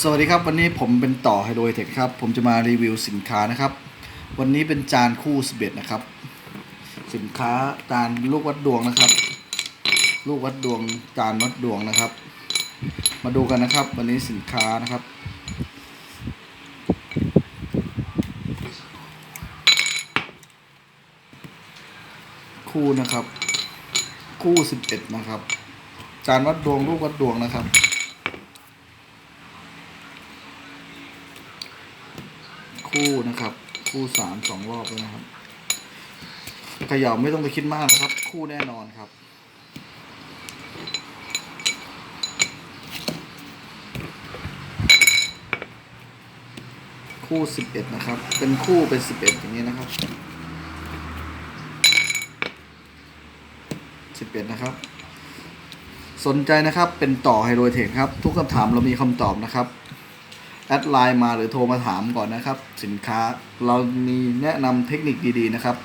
สวัสดีครับ วันนี้ผมเป็นต่อไฮโดรเทคครับ ผมจะมารีวิวสินค้านะครับ วันนี้เป็นจานคู่11นะครับ สินค้าจานลูกวัดดวงนะครับ ลูกวัดดวงจานวัดดวงนะครับ มาดูกันนะครับ วันนี้สินค้านะครับ คู่นะครับ คู่11นะครับ จานวัดดวงลูกวัดดวงนะครับ คู่นะครับ คู่สามสองรอบแล้วนะครับเขย่าไม่ต้องไปคิดมากนะครับ คู่แน่นอนครับคู่สิบเอ็ดนะครับ เป็นคู่เป็นสิบเอ็ดอย่างนี้นะครับสิบเอ็ดนะครับ สนใจนะครับเป็นต่อไฮโดรเทคครับ ทุกคำถามเรามีคำตอบนะครับ แอดไลน์มาหรือโทรมาถามก่อนนะครับ สินค้าเรามีแนะนำเทคนิคดีๆนะครับ